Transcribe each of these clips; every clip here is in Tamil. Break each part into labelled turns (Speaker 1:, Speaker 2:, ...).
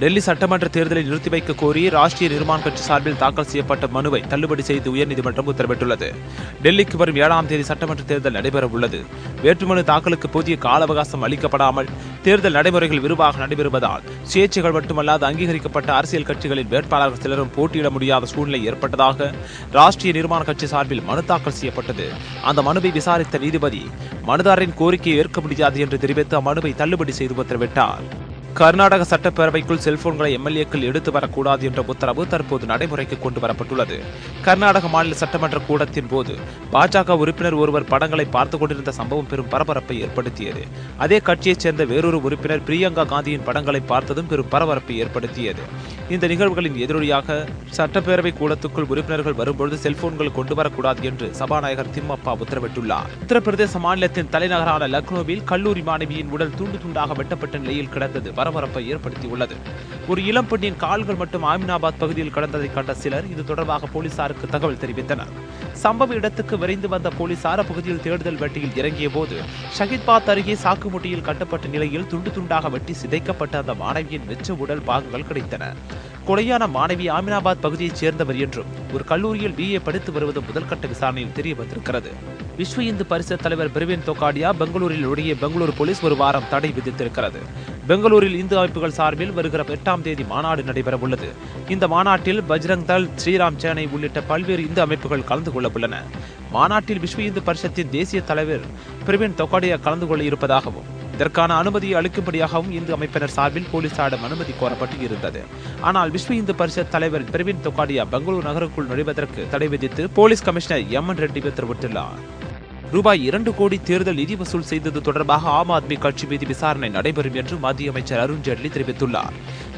Speaker 1: டெல்லி சட்டமன்ற தேர்தலை நிறுத்தி வைக்க கோரி ராஷ்டிரிய நிர்மாண் கட்சி சார்பில் தாக்கல் செய்யப்பட்ட மனுவை தள்ளுபடி செய்து உயர்நீதிமன்றம் உத்தரவிட்டுள்ளது. டெல்லிக்கு வரும் ஏழாம் தேதி சட்டமன்ற தேர்தல் நடைபெற உள்ளது வேட்புமனு தாக்கலுக்கு போதிய கால அவகாசம் அளிக்கப்படாமல் தேர்தல் நடைமுறைகள் விரிவாக நடைபெறுவதால் சுயேட்சைகள் மட்டுமல்லாது அங்கீகரிக்கப்பட்ட அரசியல் கட்சிகளின் வேட்பாளர்கள் சிலரும் போட்டியிட முடியாத சூழ்நிலை ஏற்பட்டதாக ராஷ்டிரிய நிர்மாண கட்சி சார்பில் மனு தாக்கல் செய்யப்பட்டது. அந்த மனுவை விசாரித்த நீதிபதி மனுதாரரின் கோரிக்கையை ஏற்க முடியாது என்று தெரிவித்து அம்மனுவை தள்ளுபடி செய்து உத்தரவிட்டார். கர்நாடக சட்டப்பேரவைக்குள் செல்போன்களை எம்எல்ஏக்கள் எடுத்து வரக்கூடாது என்ற உத்தரவு தற்போது நடைமுறைக்கு கொண்டு வரப்பட்டுள்ளது. கர்நாடக மாநில சட்டமன்ற கூடத்தின் போது பாஜக உறுப்பினர் ஒருவர் படங்களை பார்த்துக் கொண்டிருந்த சம்பவம் பெரும் பரபரப்பை ஏற்படுத்தியது. அதே கட்சியைச் சேர்ந்த வேறொரு உறுப்பினர் பிரியங்கா காந்தியின் படங்களை பார்த்ததும் பெரும் பரபரப்பை ஏற்படுத்தியது. இந்த நிகழ்வுகளின் எதிரொலியாக சட்டப்பேரவை கூடத்துக்குள் உறுப்பினர்கள் வரும்பொழுது செல்போன்கள் கொண்டு வரக்கூடாது என்று சபாநாயகர் திம்மப்பா உத்தரவிட்டுள்ளார். உத்தரப்பிரதேச மாநிலத்தின் தலைநகரான லக்னோவில் கல்லூரி மாணவியின் உடல் துண்டு துண்டாக வெட்டப்பட்ட நிலையில் கிடந்தது. பரபரப்பை ஏற்படுத்தியுள்ளது. ஒரு இளம் பெண்ணின் கால்கள் மட்டும் ஆமினாபாத் பகுதியில் கடந்ததை கண்ட சிலர் இது தொடர்பாக போலீசாருக்கு தகவல் தெரிவித்தனர். சம்பவ இடத்துக்கு விரைந்து வந்த போலீசார் அப்பகுதியில் தேடுதல் வெட்டியில் இறங்கிய போது ஷஹித்பாத் அருகே சாக்குமுட்டியில் கட்டப்பட்ட நிலையில் துண்டு துண்டாக வெட்டி சிதைக்கப்பட்ட அந்த மாணவியின் வெச்ச உடல் பாகங்கள் கிடைத்தன. கொலையான மாணவி ஆமினாபாத் பகுதியைச் சேர்ந்தவர் என்றும் ஒரு கல்லூரியில் பிஏ படித்து வருவது முதல்கட்ட விசாரணையில் தெரிய வந்திருக்கிறது விஸ்வ இந்து பரிசத் தலைவர் பிரவீன் தொகாடியா பெங்களூரில் ஒழிய பெங்களூரு போலீஸ் ஒரு வாரம் தடை விதித்திருக்கிறது. பெங்களூரில் இந்து அமைப்புகள் சார்பில் வருகிற எட்டாம் தேதி மாநாடு நடைபெற உள்ளது இந்த மாநாட்டில் பஜ்ரங் தல் ஸ்ரீராம் சேனை உள்ளிட்ட பல்வேறு இந்து அமைப்புகள் கலந்து கொள்ள உள்ளன மாநாட்டில் விஸ்வ இந்து பரிஷத்தின் தேசிய தலைவர் பிரவீன் தொகாடியா கலந்து கொள்ள இருப்பதாகவும் இதற்கான அனுமதியை அளிக்கும்படியாகவும் இந்து அமைப்பினர் சார்பில் போலீசாரிடம் அனுமதி கோரப்பட்டு இருந்தது. ஆனால் விஸ்வ இந்து பரிஷத் தலைவர் பிரவீன் தொகாடியா பெங்களூரு நகருக்குள் நுழைவதற்கு தடை விதித்து police commissioner M N Reddy உத்தரவிட்டுள்ளார். ரூபாய் இரண்டு கோடி தேர்தல் நிதி வசூல் செய்தது தொடர்பாக ஆம் ஆத்மி கட்சி மீது விசாரணை நடைபெறும் என்று மத்திய அமைச்சர் அருண் ஜேட்லி தெரிவித்துள்ளார்.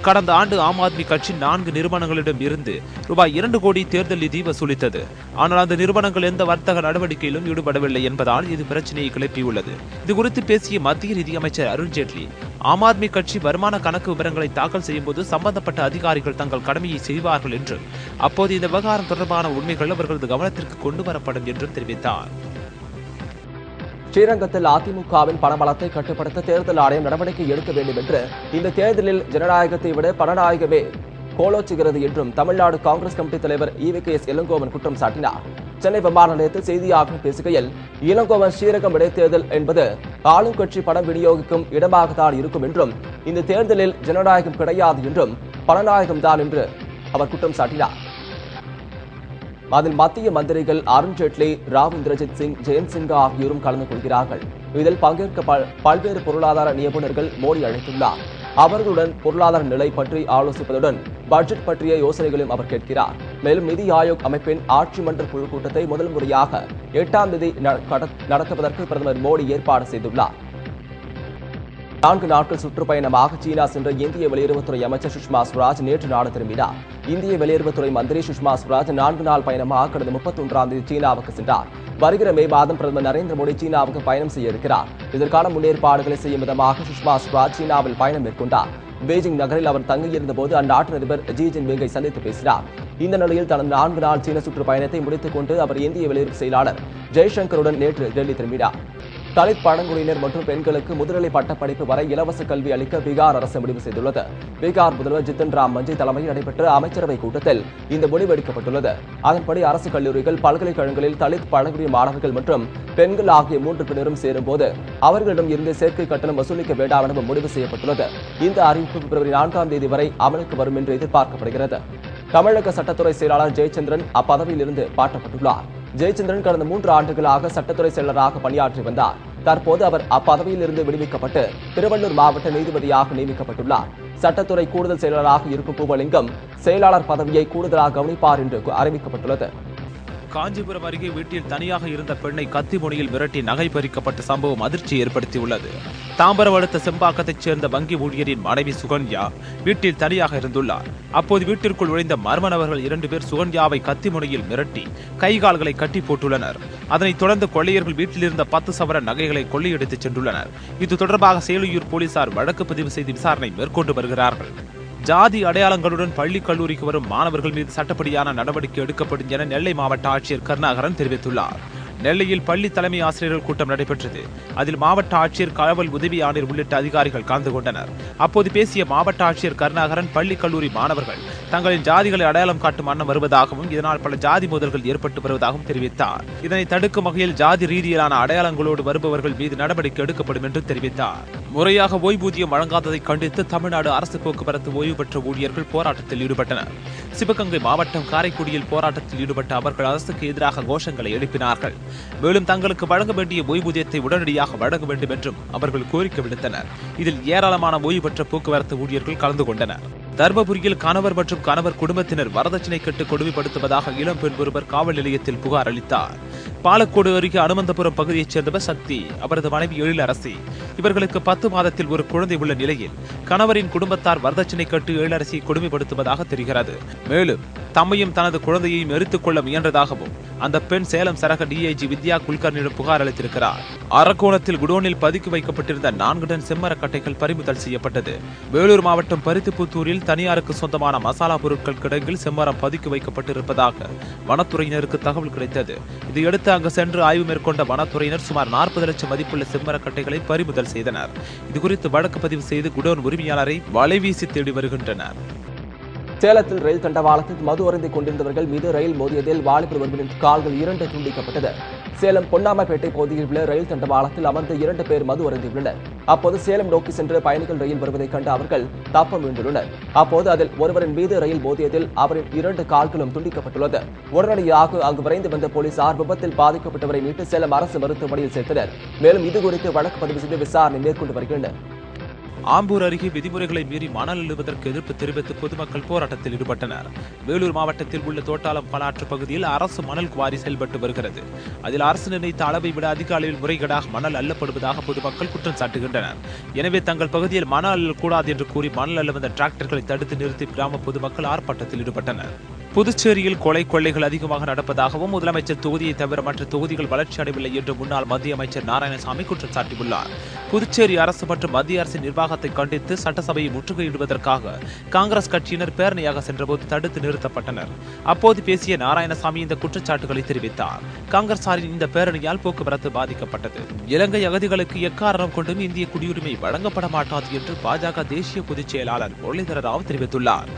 Speaker 1: கடந்த ஆண்டு ஆம் ஆத்மி கட்சி நான்கு நிறுவனங்களிடம் இருந்து ரூபாய் இரண்டு கோடி தேர்தல் நிதி வசூலித்தது. ஆனால் அந்த நிறுவனங்கள் எந்த வர்த்தக நடவடிக்கையிலும் ஈடுபடவில்லை என்பதால் இது பிரச்சனையை கிளப்பியுள்ளது. இது குறித்து பேசிய மத்திய நிதியமைச்சர் அருண்ஜேட்லி ஆம் ஆத்மி கட்சி வருமான கணக்கு விவரங்களை தாக்கல் செய்யும்போது சம்பந்தப்பட்ட அதிகாரிகள் தங்கள் கடமையை செய்வார்கள் என்றும் அப்போது இந்த விவகாரம் தொடர்பான உண்மைகள் அவர்களது கவனத்திற்கு கொண்டு வரப்படும் என்றும் தெரிவித்தார்.
Speaker 2: ஸ்ரீரங்கத்தில் அதிமுகவின் பணபலத்தை கட்டுப்படுத்த தேர்தல் ஆணையம் நடவடிக்கை எடுக்க வேண்டும் என்று இந்த தேர்தலில் ஜனநாயகத்தை விட பணநாயகமே கோலோச்சுகிறது என்றும் தமிழ்நாடு காங்கிரஸ் கமிட்டி தலைவர் E V K S Elangovan குற்றம் சாட்டினார். சென்னை விமான நிலையத்தில் செய்தியாளர்கள் பேசுகையில் இளங்கோவன் ஸ்ரீரங்கம் இடைத்தேர்தல் என்பது ஆளும் கட்சி பணம் விநியோகிக்கும் இடமாகத்தான் இருக்கும் என்றும் இந்த தேர்தலில் ஜனநாயகம் கிடையாது என்றும் பணநாயகம் தான் என்று அவர் குற்றம் சாட்டினார். அதில் மத்திய மந்திரிகள் அருண் ஜேட்லி ராவ் இந்திரஜித் சிங் ஜெயந்த் சின்ஹா ஆகியோரும் கலந்து கொள்கிறார்கள். இதில் பங்கேற்க பல்- பல்வேறு பொருளாதார நிபுணர்கள் மோடி அழைத்துள்ளார். அவர்களுடன் பொருளாதார நிலை பற்றி ஆலோசிப்பதுடன் பட்ஜெட் பற்றிய யோசனைகளையும் அவர் கேட்கிறார். மேலும் நிதி ஆயோக் அமைப்பின் ஆட்சி மன்ற குழு கூட்டத்தை முதல் முறையாக எட்டாம் தேதி நடத்துவதற்கு பிரதமர் மோடி ஏற்பாடு செய்துள்ளார். நான்கு நாட்கள் சுற்றுப்பயணமாக சீனா சென்ற இந்திய வெளியுறவுத்துறை அமைச்சர் சுஷ்மா ஸ்வராஜ் நேற்று நாடு திரும்பினார். இந்திய வெளியுறவுத்துறை மந்திரி சுஷ்மா ஸ்வராஜ் நான்கு நாள் பயணமாக கடந்த முப்பத்தி ஒன்றாம் தேதி சீனாவுக்கு சென்றார். வருகிற மே மாதம் பிரதமர் நரேந்திர மோடி சீனாவுக்கு பயணம் செய்ய இருக்கிறார். இதற்கான முன்னேற்பாடுகளை செய்யும் விதமாக சுஷ்மா ஸ்வராஜ் சீனாவில் பயணம் மேற்கொண்டார். பெய்ஜிங் நகரில் அவர் தங்கியிருந்த போது அந்நாட்டு அதிபர் ஜி ஜின்பிங்கை சந்தித்து பேசினார். இந்த நிலையில் தனது நான்கு நாள் சீன சுற்றுப்பயணத்தை முடித்துக் கொண்டு அவர் இந்திய வெளியுறவு செயலாளர் ஜெய்சங்கருடன் நேற்று டெல்லி திரும்பினார். தலித் பழங்குடியினர் மற்றும் பெண்களுக்கு முதுநிலை பட்டப்படிப்பு வரை இலவச கல்வி அளிக்க பீகார் அரசு முடிவு செய்துள்ளது. பீகார் முதல்வர் ஜித்தன் ராம் மஞ்சி தலைமையில் நடைபெற்ற அமைச்சரவை கூட்டத்தில் இந்த முடிவு எடுக்கப்பட்டுள்ளது. அதன்படி அரசு கல்லூரிகள் பல்கலைக்கழகங்களில் தலித் பழங்குடி மாணவர்கள் மற்றும் பெண்கள் ஆகிய மூன்று பிரிவினரும் சேரும்போது அவர்களிடம் இருந்து சேர்க்கை கட்டணம் வசூலிக்க வேண்டாம் எனவும் முடிவு செய்யப்பட்டுள்ளது. இந்த அறிவிப்பு பிப்ரவரி நான்காம் தேதி வரை அமலுக்கு வரும் என்று எதிர்பார்க்கப்படுகிறது. தமிழக சட்டத்துறை செயலாளர் ஜெயச்சந்திரன் அப்பதவியில் இருந்து ஜெயச்சந்திரன் கடந்த மூன்று ஆண்டுகளாக சட்டத்துறை செயலராக பணியாற்றி வந்தார். தற்போது அவர் அப்பதவியில் இருந்து விடுவிக்கப்பட்டு திருவள்ளூர் மாவட்ட நீதிபதியாக நியமிக்கப்பட்டுள்ளார். சட்டத்துறை கூடுதல் செயலராக இருக்கும் பூவலிங்கம் செயலாளர் பதவியை கூடுதலாக கவனிப்பார் என்று அறிவிக்கப்பட்டுள்ளது.
Speaker 1: காஞ்சிபுரம் அருகே வீட்டில் தனியாக இருந்த பெண்ணை கத்தி முனையில் மிரட்டி நகை பறிக்கப்பட்ட சம்பவம் அதிர்ச்சி ஏற்படுத்தியுள்ளது. தாம்பரம் அடுத்த செம்பாக்கத்தைச் சேர்ந்த வங்கி ஊழியரின் மனைவி சுகன்யா வீட்டில் தனியாக இருந்துள்ளார். அப்போது வீட்டிற்குள் நுழைந்த மர்ம நபர்கள் இரண்டு பேர் சுகன்யாவை கத்தி முனையில் மிரட்டி கை கால்களை கட்டி போட்டுள்ளனர். அதனைத் தொடர்ந்து கொள்ளையர்கள் வீட்டில் இருந்த பத்து சவர நகைகளை கொள்ளையடித்துச் சென்றுள்ளனர். இது தொடர்பாக சேலையூர் போலீசார் வழக்கு பதிவு செய்து விசாரணை மேற்கொண்டு வருகிறார்கள். ஜாதி அடையாளங்களுடன் பள்ளி கல்லூரிக்கு வரும் மாணவர்கள் மீது சட்டப்படியான நடவடிக்கை எடுக்கப்படும் என நெல்லை மாவட்ட ஆட்சியர் கருணாகரன் தெரிவித்துள்ளார். நெல்லையில் பள்ளி தலைமை ஆசிரியர்கள் கூட்டம் நடைபெற்றது. அதில் மாவட்ட ஆட்சியர் காவல் உதவி ஆணையர் உள்ளிட்ட அதிகாரிகள் கலந்து கொண்டனர். அப்போது பேசிய மாவட்ட ஆட்சியர் கருணாகரன் பள்ளி கல்லூரி மாணவர்கள் தங்களின் ஜாதிகளை அடையாளம் காட்டும் வண்ணம் வருவதாகவும் இதனால் பல ஜாதி மோதல்கள் ஏற்பட்டு வருவதாகவும் தெரிவித்தார். இதனை தடுக்கும் வகையில் ஜாதி ரீதியிலான அடையாளங்களோடு வருபவர்கள் மீது நடவடிக்கை எடுக்கப்படும் என்று தெரிவித்தார். முறையாக ஓய்வூதியம் வழங்காததை கண்டித்து தமிழ்நாடு அரசு போக்குவரத்து ஓய்வு பெற்ற ஊழியர்கள் போராட்டத்தில் ஈடுபட்டனர். சிவகங்கை மாவட்டம் காரைக்குடியில் போராட்டத்தில் ஈடுபட்ட அவர்கள் அரசுக்கு எதிராக கோஷங்களை எழுப்பினார்கள். மேலும் தங்களுக்கு வழங்க வேண்டிய ஓய்வூதியத்தை உடனடியாக வழங்க வேண்டும் என்றும் அவர்கள் கோரிக்கை விடுத்தனர். இதில் ஏராளமான ஓய்வு பெற்ற போக்குவரத்து ஊழியர்கள் கலந்து கொண்டனர். தர்மபுரியில் கணவர் மற்றும் கணவர் குடும்பத்தினர் வரதட்சணை கட்டு கொடுமைப்படுத்துவதாக இளம் பெண் ஒருவர் காவல் நிலையத்தில் புகார் அளித்தார். பாலக்கோடு அருகே அனுமந்தபுரம் பகுதியைச் சேர்ந்தவர் சக்தி அவரது மனைவி எழிலரசி. இவர்களுக்கு பத்து மாதத்தில் ஒரு குழந்தை உள்ள நிலையில் கணவரின் குடும்பத்தார் வரதட்சணை கட்டு எழிலரசியை கொடுமைப்படுத்துவதாக தெரிகிறது. மேலும் தம்மையும் தனது குழந்தையையும் எரித்துக் கொள்ள முயன்றதாகவும் அந்த பெண் சேலம் சரக டிஐஜி வித்யா குல்கர்னியிடம் புகார் அளித்திருக்கிறார். அரக்கோணத்தில் குடோனில் பதுக்கி வைக்கப்பட்டிருந்த நான்கு டன் செம்மரக்கட்டைகள் பறிமுதல் செய்யப்பட்டது. வேலூர் மாவட்டம் பருத்திப்புத்தூரில் தனியாருக்கு சொந்தமான மசாலா பொருட்கள் கிடங்கில் செம்மரம் பதுக்கி வைக்கப்பட்டிருப்பதாக வனத்துறையினருக்கு தகவல் கிடைத்தது. இதையடுத்து அங்கு சென்று ஆய்வு மேற்கொண்ட வனத்துறையினர் சுமார் நாற்பது லட்சம் மதிப்புள்ள செம்மரக்கட்டைகளை பறிமுதல் செய்தனர். இதுகுறித்து வழக்கு பதிவு செய்து குடோன் உரிமையாளரை வலைவீசி தேடி வருகின்றனர்.
Speaker 2: சேலத்தில் ரயில் தண்டவாளத்தில் மது அருந்திக் கொண்டிருந்தவர்கள் மீது ரயில் மோதியதில் வாலிபர் ஒருவரின் கால்கள் இரண்டு துண்டிக்கப்பட்டது. சேலம் பொன்னாமப்பேட்டை பகுதியில் உள்ள ரயில் தண்டவாளத்தில் அமர்ந்த இரண்டு பேர் மது அருந்தியுள்ளனர். அப்போது சேலம் நோக்கி சென்று பயணிகள் ரயில் வருவதைக் கண்டு அவர்கள் தப்ப மீண்டுள்ளனர் அப்போது அதில் ஒருவரின் மீது ரயில் மோதியதில் அவரின் இரண்டு கால்களும் துண்டிக்கப்பட்டுள்ளது. உடனடியாக அங்கு விரைந்து வந்த போலீசார் விபத்தில் பாதிக்கப்பட்டவரை மீட்டு சேலம் அரசு மருத்துவமனையில் சேர்த்தனர். மேலும் இதுகுறித்து வழக்கு பதிவு செய்து விசாரணை மேற்கொண்டு வருகின்றனர்.
Speaker 1: ஆம்பூர் அருகே விதிமுறைகளை மீறி மணல் எழுவதற்கு எதிர்ப்பு தெரிவித்து பொதுமக்கள் போராட்டத்தில் ஈடுபட்டனர். வேலூர் மாவட்டத்தில் உள்ள தோட்டாலம் பலாற்று பகுதியில் அரசு மணல் குவாரி செயல்பட்டு வருகிறது. அதில் அரசு நிர்ணயித்த அளவை விட அதிக அளவில் முறைகேடாக மணல் அள்ளப்படுவதாக பொதுமக்கள் குற்றம் சாட்டுகின்றனர். எனவே தங்கள் பகுதியில் மணல் அள்ளக்கூடாது என்று கூறி மணல் அள்ள வந்த டிராக்டர்களை தடுத்து நிறுத்தி கிராம பொதுமக்கள் ஆர்ப்பாட்டத்தில் ஈடுபட்டனர். புதுச்சேரியில் கொலை கொள்ளைகள் அதிகமாக நடப்பதாகவும் முதலமைச்சர் தொகுதியை தவிர மற்ற தொகுதிகள் வளர்ச்சி அடையவில்லை என்று முன்னாள் மத்திய அமைச்சர் நாராயணசாமி குற்றம் சாட்டியுள்ளார் புதுச்சேரி அரசு மற்றும் மத்திய அரசின் நிர்வாகத்தை கண்டித்து சட்டசபையை முற்றுகையிடுவதற்காக காங்கிரஸ் கட்சியினர் பேரணியாக சென்றபோது தடுத்து நிறுத்தப்பட்டனர். அப்போது பேசிய நாராயணசாமி இந்த குற்றச்சாட்டுகளை தெரிவித்தார். காங்கிரசாரின் இந்த பேரணியால் போக்குவரத்து பாதிக்கப்பட்டது. இலங்கை அகதிகளுக்கு எக்காரணம் கொண்டும் இந்திய குடியுரிமை வழங்கப்பட மாட்டாது என்று பாஜக தேசிய பொதுச் செயலாளர் முரளிதர ராவ் தெரிவித்துள்ளார்.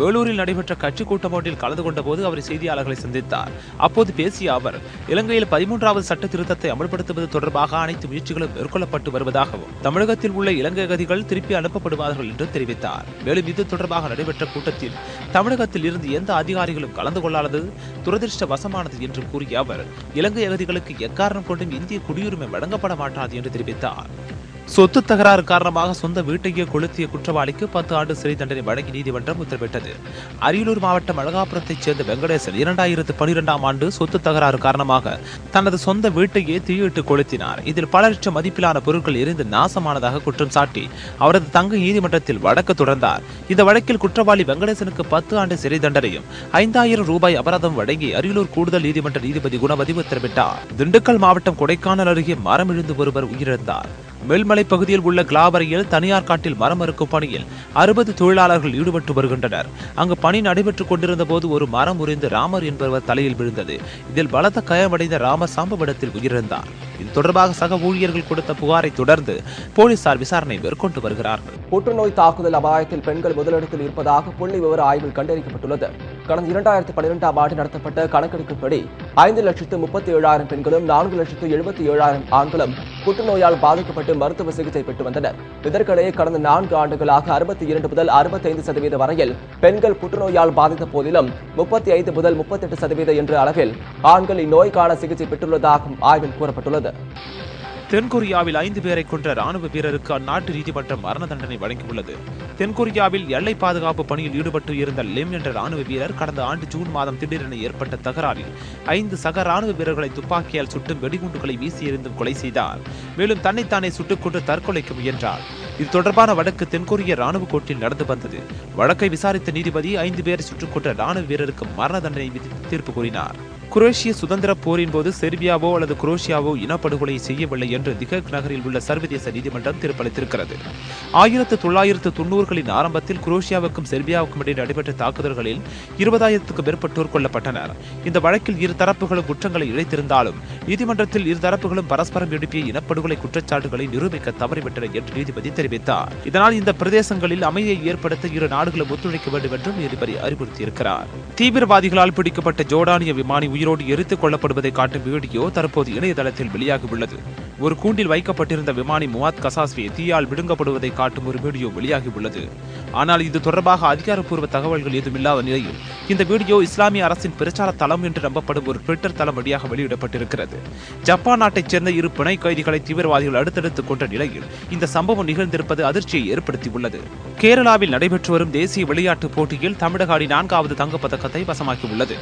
Speaker 1: வேலூரில் நடைபெற்ற கட்சி கூட்டம் ஒன்றில் கலந்து கொண்ட போது அவர் செய்தியாளர்களை சந்தித்தார். அப்போது பேசிய அவர் இலங்கையில் பதிமூன்றாவது சட்ட திருத்தத்தை அமல்படுத்துவது தொடர்பாக அனைத்து முயற்சிகளும் மேற்கொள்ளப்பட்டு வருவதாகவும் தமிழகத்தில் உள்ள இலங்கை அகதிகள் திருப்பி அனுப்பப்படுவார்கள் என்று தெரிவித்தார். மேலும் இது தொடர்பாக நடைபெற்ற கூட்டத்தில் தமிழகத்தில் இருந்து எந்த அதிகாரிகளும் கலந்து கொள்ளாதது துரதிருஷ்டவசமானது என்று கூறிய அவர் இலங்கை அகதிகளுக்கு எக்காரணம் கொண்டும் இந்திய குடியுரிமை வழங்கப்பட மாட்டாது என்று தெரிவித்தார். சொத்து தகராறு காரணமாக சொந்த வீட்டையே கொளுத்திய குற்றவாளிக்கு பத்து ஆண்டு சிறை தண்டனை வழங்கி நீதிமன்றம் உத்தரவிட்டது. அரியலூர் மாவட்டம் அழகாபுரத்தைச் சேர்ந்த வெங்கடேசன் இரண்டாயிரத்து பனிரெண்டாம் ஆண்டு சொத்து தகராறு காரணமாக தனது சொந்த வீட்டையே தீயிட்டு கொளுத்தினார். இதில் பல லட்சம் மதிப்பிலான பொருட்கள் எரிந்து நாசமானதாக குற்றம் சாட்டி அவரது தங்க நீதிமன்றத்தில் வழக்கு தொடர்ந்தார். இந்த வழக்கில் குற்றவாளி வெங்கடேசனுக்கு பத்து ஆண்டு சிறை தண்டனையும் ஐந்தாயிரம் ரூபாய் அபராதம் வழங்கி அரியலூர் கூடுதல் நீதிமன்ற நீதிபதி குணவதி உத்தரவிட்டார். திண்டுக்கல் மாவட்டம் கொடைக்கானல் அருகே மரம் இழுந்து ஒருவர் உயிரிழந்தார். மேல்மலை பகுதியில் உள்ள கிளாவரையில் தனியார் காட்டில் மரம் அறுக்கும் பணியில் அறுபது தொழிலாளர்கள் ஈடுபட்டு வருகின்றனர். அங்கு பணி நடைபெற்றுக் கொண்டிருந்த போது ஒரு மரம் உறிந்து ராமர் என்பவர் தலையில் விழுந்தது. இதில் பலத்த காயமடைந்த ராமர் சம்பவ இடத்தில் உயிரிழந்தார். இது தொடர்பாக சக ஊழியர்கள் கொடுத்த புகாரை தொடர்ந்து போலீசார் விசாரணை மேற்கொண்டு வருகிறார்கள்.
Speaker 2: புற்றுநோய் தாக்குதல் அபாயத்தில் பெண்கள் முதலிடத்தில் இருப்பதாக புள்ளி விவர ஆய்வில் கண்டறியப்பட்டுள்ளது. கடந்த இரண்டாயிரத்தி பன்னிரெண்டாம் ஆண்டு நடத்தப்பட்ட கணக்கெடுப்பின்படி ஐந்து லட்சத்து முப்பத்தி ஏழாயிரம் பெண்களும் நான்கு லட்சத்து எழுபத்தி ஏழாயிரம் ஆண்களும் புற்றுநோயால் பாதிக்கப்பட்டு மருத்துவ சிகிச்சை பெற்று வந்தனர். இதற்கிடையே கடந்த நான்கு ஆண்டுகளாக அறுபத்தி இரண்டு முதல் அறுபத்தைந்து சதவீத வரையில் பெண்கள் புற்றுநோயால் பாதித்த போதிலும் முப்பத்தி ஐந்து முதல் முப்பத்தெட்டு சதவீத என்ற அளவில் ஆண்கள் இந்நோய்க்கான சிகிச்சை பெற்றுள்ளதாகவும் ஆய்வில் கூறப்பட்டுள்ளது.
Speaker 1: தென்கொரியாவில் ஐந்து பேரை கொன்ற ராணுவ வீரருக்கு அந்நாட்டு நீதிமன்றம் மரண தண்டனை வழங்கியுள்ளது. தென்கொரியாவில் எல்லை பாதுகாப்பு பணியில் ஈடுபட்டு இருந்த லிம் என்ற ராணுவ வீரர் கடந்த ஆண்டு ஜூன் மாதம் திடீரென ஏற்பட்ட தகராறில் ஐந்து சக ராணுவ வீரர்களை துப்பாக்கியால் சுட்டும் வெடிகுண்டுகளை வீசியிருந்தும் கொலை செய்தார். மேலும் தன்னைத்தானே சுட்டுக் கொண்டு தற்கொலைக்கு முயன்றார். இது தொடர்பான வழக்கு தென்கொரிய ராணுவ கோர்ட்டில் நடந்து வந்தது. வழக்கை விசாரித்த நீதிபதி ஐந்து பேரை சுட்டுக் கொன்ற ராணுவ வீரருக்கு மரண தண்டனை விதித்து தீர்ப்பு கூறினார். குரோஷிய சுதந்திர போரின் போது செர்பியாவோ அல்லது குரோஷியாவோ இனப்படுகொலை செய்யவில்லை என்று திகக் நகரில் உள்ள சர்வதேச நீதிமன்றம் தீர்ப்பளித்திருக்கிறது. ஆயிரத்து தொள்ளாயிரத்து தொண்ணூறுகளின் ஆரம்பத்தில் குரோஷியாவுக்கும் செர்பியாவுக்கும் இடையே நடைபெற்ற தாக்குதல்களில் இருபதாயிரத்துக்கும் மேற்பட்டோர் கொல்லப்பட்டனர். இந்த வழக்கில் இரு தரப்புகளும் குற்றங்களை இழைத்திருந்தாலும் நீதிமன்றத்தில் இரு தரப்புகளும் பரஸ்பரம் எழுப்பிய இனப்படுகொலை குற்றச்சாட்டுகளை நிரூபிக்க தவறிவிட்டன என்று நீதிபதி தெரிவித்தார். இதனால் இந்த பிரதேசங்களில் அமைதியை ஏற்படுத்த இரு நாடுகளும் ஒத்துழைக்க வேண்டும் என்றும் நீதிபதி அறிவுறுத்தியிருக்கிறார். தீவிரவாதிகளால் பிடிக்கப்பட்ட ஜோர்டானிய விமானி உயிரோடு எரித்துக் கொள்ளப்படுவதை காட்டும் வீடியோ தற்போது இணையதளத்தில் வெளியாகியுள்ளது. ஒரு கூண்டில் வைக்கப்பட்டிருந்த விமானி முவாத் கசாஸ்வி தீயால் விடுங்கப்படுவதை காட்டும் ஒரு வீடியோ வெளியாகியுள்ளது. ஆனால் இது தொடர்பாக அதிகாரப்பூர்வ தகவல்கள் ஏதும் இல்லாத நிலையில் இந்த வீடியோ இஸ்லாமிய அரசின் பிரச்சார தளம் என்று நம்பப்படும் ஒரு ட்விட்டர் தளம் வழியாக வெளியிடப்பட்டிருக்கிறது. ஜப்பான் நாட்டைச் சேர்ந்த இரு பிணை கைதிகளை தீவிரவாதிகள் அடுத்தடுத்து கொண்ட நிலையில் இந்த சம்பவம் நிகழ்ந்திருப்பது அதிர்ச்சியை ஏற்படுத்தியுள்ளது. கேரளாவில் நடைபெற்று வரும் தேசிய விளையாட்டுப் போட்டியில் தமிழக அணி நான்காவது தங்கப்பதக்கத்தை வசமாக்கியுள்ளது.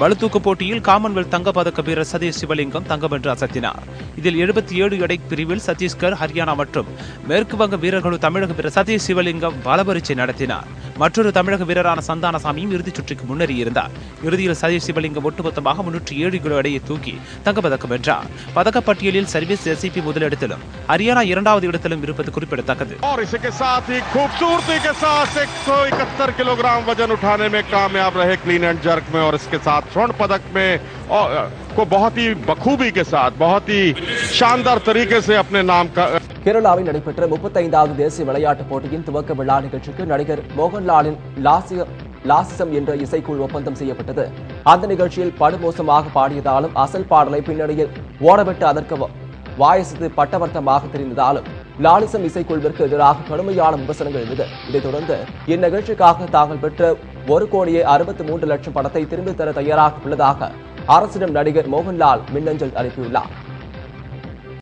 Speaker 1: பளுதூக்கு போட்டியில் காமன்வெல்த் தங்கப்பதக்க வீரர் சதீஷ் சிவலிங்கம் தங்கம் வென்று அசத்தினார். இதில் எழுபத்தி ஏழு எடை பிரிவில் சத்தீஸ்கர் ஹரியானா மற்றும் மேற்கு வங்க வீரர்களும் தமிழக வீரர் சதீஷ் சிவலிங்கம் பலபரீட்சை நடத்தினார். மற்றொரு தமிழக வீரரான சந்தானசாமியும் இறுதிச் சுற்றுக்கு முன்னேறியிருந்தார் இறுதியில் சதீஷ் சிவலிங்கம் ஒட்டுமொத்தமாக முன்னூற்றி ஏழு கிலோ எடையை தூக்கி தங்கப்பதக்கம் வென்றார் பதக்கப்பட்டியலில் சர்வீஸ் எஸ்சிபி முதலிடத்திலும் ஹரியானா இரண்டாவது இடத்திலும் இருப்பது குறிப்பிடத்தக்கது
Speaker 3: और इसी के साथ ही खूबसूरती के साथ 171 किलोग्राम वजन उठाने में कामयाब रहे क्लीन एंड जर्क में और इसके साथ स्वर्ण पदक में और, को बहुत ही बखूबी के साथ बहुत ही शानदार तरीके से अपने नाम का
Speaker 2: கேரளாவில் நடைபெற்ற முப்பத்தைந்தாவது தேசிய விளையாட்டுப் போட்டியின் துவக்க விழா நிகழ்ச்சிக்கு நடிகர் மோகன்லாலின் லாசிய லாசிசம் என்ற இசைக்குழு ஒப்பந்தம் செய்யப்பட்டது அந்த நிகழ்ச்சியில் படுமோசமாக பாடியதாலும் அசல் பாடலை பின்னணியில் ஓடவிட்டு அதற்கு வ- வாயசத்து பட்டவர்த்தமாக தெரிந்ததாலும் லாலிசம் இசைக்குழுவிற்கு எதிராக கடுமையான விமர்சனங்கள் எழுந்தது இதைத் தொடர்ந்து இந்நிகழ்ச்சிக்காக தாங்கள் பெற்ற ஒரு கோடியே அறுபத்தி மூன்று லட்சம் பணத்தை திரும்பித் தர தயாராக உள்ளதாக அரசிடம் நடிகர் மோகன்லால் மின்னஞ்சல் அனுப்பியுள்ளார்.